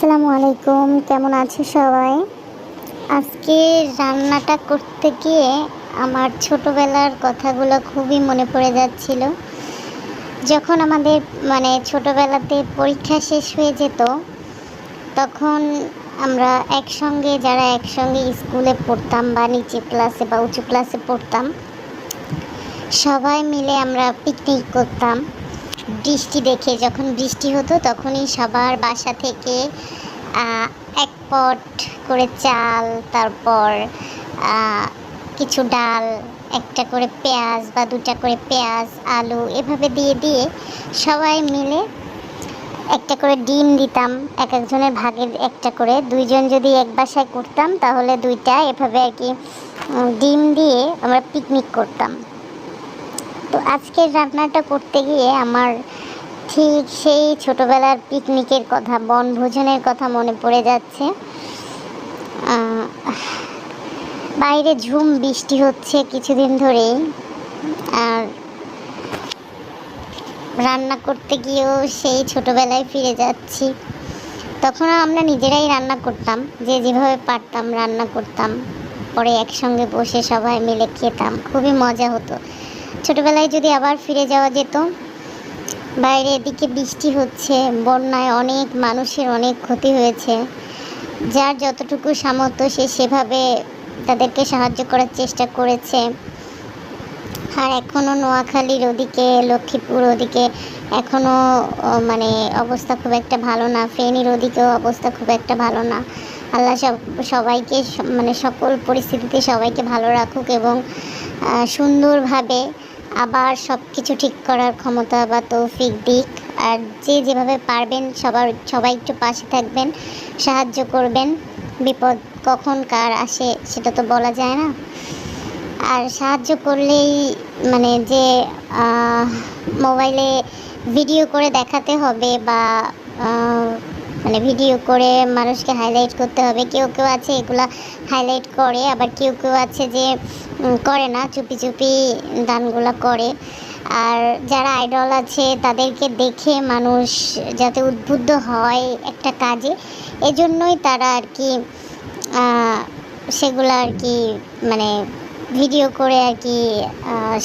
আসসালামু আলাইকুম, কেমন আছো সবাই? আজকে রান্নাটা করতে গিয়ে আমার ছোটবেলার কথাগুলো খুবই মনে পড়ে যাচ্ছিল। যখন আমাদের মানে ছোটবেলাতে পরীক্ষা শেষ হয়ে যেত, তখন আমরা একসঙ্গে, যারা একসঙ্গে স্কুলে পড়তাম বা নিচে ক্লাসে বা উঁচু ক্লাসে পড়তাম, সবাই মিলে আমরা পিকনিক করতাম। বৃষ্টি দেখে, যখন বৃষ্টি হতো তখনই সবার বাসা থেকে এক পট করে চাল, তারপর কিছু ডাল, একটা করে পেঁয়াজ বা দুটা করে পেঁয়াজ, আলু এভাবে দিয়ে দিয়ে সবাই মিলে একটা করে ডিম দিতাম, এক একজনের ভাগের একটা করে। দুইজন যদি এক বাসায় করতাম তাহলে দুইটা এভাবে আর কি ডিম দিয়ে আমরা পিকনিক করতাম। তো আজকের রান্নাটা করতে গিয়ে আমার ঠিক সেই ছোটবেলার পিকনিকের কথা, বনভোজনের কথা মনে পড়ে যাচ্ছে। বাইরে ঝুম বৃষ্টি হচ্ছে কিছুদিন ধরেই। আর রান্না করতে গিয়েও সেই ছোটবেলায় ফিরে যাচ্ছি। তখন আমরা নিজেরাই রান্না করতাম, যে যেভাবে পারতাম রান্না করতাম। পরে একসঙ্গে বসে সবাই মিলে খেতাম, খুবই মজা হতো। ছোটবেলায় যদি আবার ফিরে যাওয়া যেত, বাইরে এদিকে বৃষ্টি হচ্ছে, বন্যায় অনেক মানুষের অনেক ক্ষতি হয়েছে, যার যতটুকু সামর্থ্য সে সেভাবে তাদেরকে সাহায্য করার চেষ্টা করেছে। আর এখনও নোয়াখালীর ওদিকে, লক্ষ্মীপুর ওদিকে এখনও মানে অবস্থা খুব একটা ভালো না। ফেনীর ওদিকেও অবস্থা খুব একটা ভালো না। আল্লাহ সব, সবাইকে মানে সকল পরিস্থিতিতে সবাইকে ভালো রাখুক এবং সুন্দরভাবে আবার সব কিছু ঠিক করার ক্ষমতা বা তৌফিক দিক। আর যে যেভাবে পারবেন, সবার, সবাই একটু পাশে থাকবেন, সাহায্য করবেন। বিপদ কখন কার আসে, সেটা তো বলা যায় না। আর সাহায্য করলেই মানে যে মোবাইলে ভিডিও করে দেখাতে হবে বা মানে ভিডিও করে মানুষকে হাইলাইট করতে হবে। কেউ কেউ আছে এগুলা হাইলাইট করে, আবার কেউ কেউ আছে যে করে না, চুপি চুপি দানগুলো করে। আর যারা আইডল আছে, তাদেরকে দেখে মানুষ যাতে উদ্বুদ্ধ হয় একটা কাজে, এজন্যই তারা আর কি সেগুলো আর কি মানে ভিডিও করে আর কি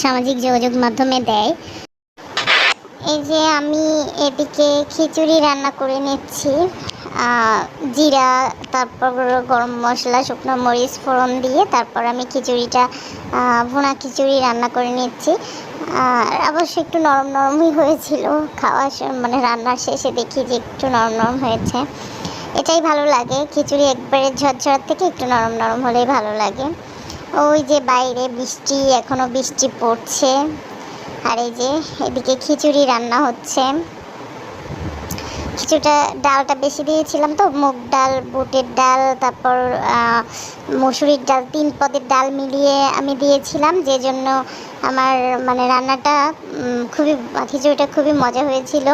সামাজিক যোগাযোগ মাধ্যমে দেয়। এই যে আমি এদিকে খিচুড়ি রান্না করে নিচ্ছি। জিরা, তারপর গরম মশলা, শুকনো মরিচ, ফোড়ন দিয়ে তারপর আমি খিচুড়িটা ভুনা খিচুড়ি রান্না করে নিচ্ছি। আর অবশ্য একটু নরম নরমই হয়েছিল খাওয়া মানে রান্নার শেষে দেখি যে একটু নরম নরম হয়েছে। এটাই ভালো লাগে, খিচুড়ি একবারে ঝরঝর থেকে একটু নরম নরম হলেই ভালো লাগে। ওই যে বাইরে বৃষ্টি এখনও বৃষ্টি পড়ছে। আর এই যে এদিকে খিচুড়ি রান্না হচ্ছে। খিচুড়িটা, ডালটা বেশি দিয়েছিলাম তো, মুগ ডাল, বুটের ডাল, তারপর মসুরির ডাল, তিন পদের ডাল মিলিয়ে আমি দিয়েছিলাম, যে জন্য আমার মানে রান্নাটা খুবই, খিচুড়িটা খুবই মজা হয়েছিল।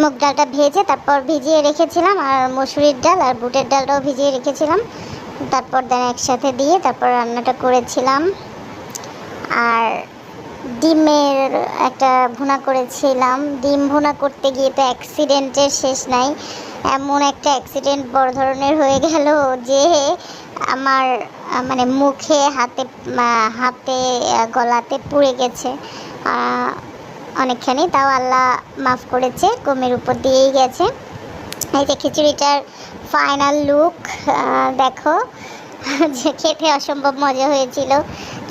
মুগ ডালটা ভেজে তারপর ভিজিয়ে রেখেছিলাম, আর মসুরির ডাল আর বুটের ডালটাও ভিজিয়ে রেখেছিলাম। তারপর দেন একসাথে দিয়ে তারপর রান্নাটা করেছিলাম। আর ডিমের একটা ভুনা করেছিলাম। ডিম ভুনা করতে গিয়ে তো অ্যাক্সিডেন্টের শেষ নাই। এমন একটা অ্যাক্সিডেন্ট বড় ধরনের হয়ে গেল যে আমার মানে মুখে হাতে হাতে, গলাতে পুড়ে গেছে। অনেকখানি। তাও আল্লাহ মাফ করেছে কমের উপর দিয়েই গেছে। এই যে খিচুড়িটার ফাইনাল লুক দেখো, যে খেতে অসম্ভব মজা হয়েছিল।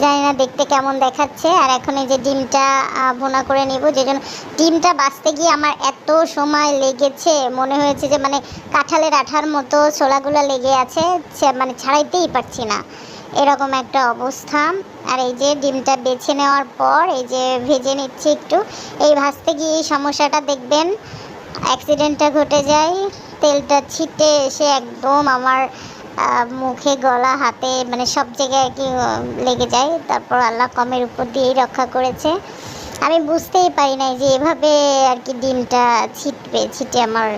জানি না দেখতে কেমন দেখাচ্ছে, আর এখন এই যে ডিমটা ভুনা করে নিব, যে জন্য ডিমটা বাঁচতে গিয়ে আমার এত সময় লেগেছে, মনে হয়েছে যে মানে কাঁঠালের আঠার মতো ছোলাগুলো লেগে আছে মানে ছাড়াইতেই পারছি না। এরকম একটা অবস্থা। আর এই যে ডিমটা বেছে নেওয়ার পর, এই যে ভেজে নিচ্ছি একটু, এই ভাজতে গিয়ে এই সমস্যাটা দেখবেন অ্যাক্সিডেন্টটা ঘটে যায়, তেলটা ছিটে এসে একদম আমার মুখে, গলা, হাতে মানে সব জায়গায় আর কি লেগে যায়। তারপর আল্লাহ কমের উপর দিয়েই রক্ষা করেছে। আমি বুঝতেই পারি নাই যে এভাবে আর কি ডিমটা ছিটবে, ছিটে আমার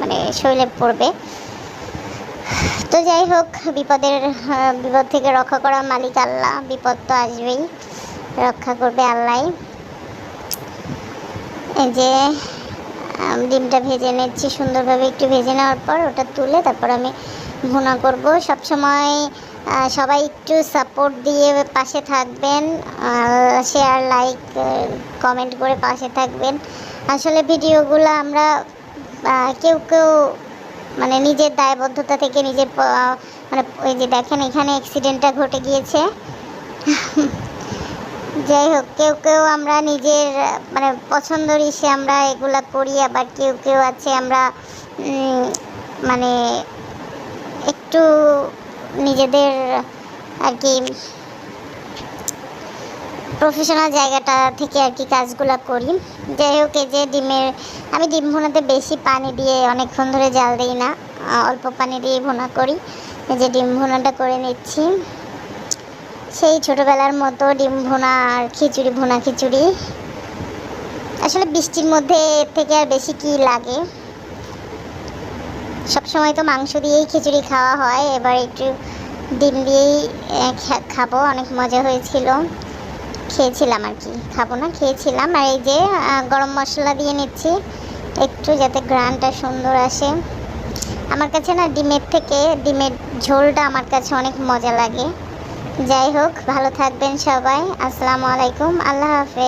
মানে শরীরে পড়বে। তো যাই হোক, বিপদের বিপদ থেকে রক্ষা করা মালিক আল্লাহ। বিপদ তো আসবেই। রক্ষা করবে আল্লাহ যে ডিমটা ভেজে নিচ্ছি, সুন্দরভাবে একটু ভেজে নেওয়ার পর ওটা তুলে তারপর আমি ভুনা করব। সবসময় সবাই একটু সাপোর্ট দিয়ে পাশে থাকবেন শেয়ার লাইক কমেন্ট করে পাশে থাকবেন। আসলে ভিডিওগুলো আমরা কেউ কেউ মানে নিজের দায়বদ্ধতা থেকে নিজের মানে ওই যে দেখেন এখানে অ্যাক্সিডেন্টটা ঘটে গিয়েছে। যাই হোক, কেউ কেউ আমরা নিজের মানে পছন্দর ইসে আমরা এগুলা করি, আবার কেউ কেউ আছে আমরা মানে একটু নিজেদের আর কি প্রফেশনাল জায়গাটা থেকে আর কি কাজগুলো করি। যাই হোক, এই যে ডিমের, আমি ডিম ভোনাতে বেশি পানি দিয়ে অনেকক্ষণ ধরে জাল দিই না, অল্প পানি দিয়ে ভুনা করি। এই যে ডিম ভোনাটা করে নিচ্ছি। সেই ছোটোবেলার মতো ডিম ভুনা আর খিচুড়ি ভুনা খিচুড়ি। আসলে বৃষ্টির মধ্যে এর থেকে আর বেশি কি লাগে? সবসময় তো মাংস দিয়েই খিচুড়ি খাওয়া হয়। এবার একটু ডিম দিয়েই খাব। অনেক মজা হয়েছিল। খেয়েছিলাম আর কি। খাব না, খেয়েছিলাম। আর এই যে গরম মশলা দিয়ে নিচ্ছি, একটু যাতে গ্রানটা সুন্দর আসে। আমার কাছে না ডিমের থেকে, ডিমের ঝোলটা আমার কাছে অনেক মজা লাগে। যাই হোক ভালো থাকবেন সবাই। আসসালামু আলাইকুম আল্লাহ হাফেজ।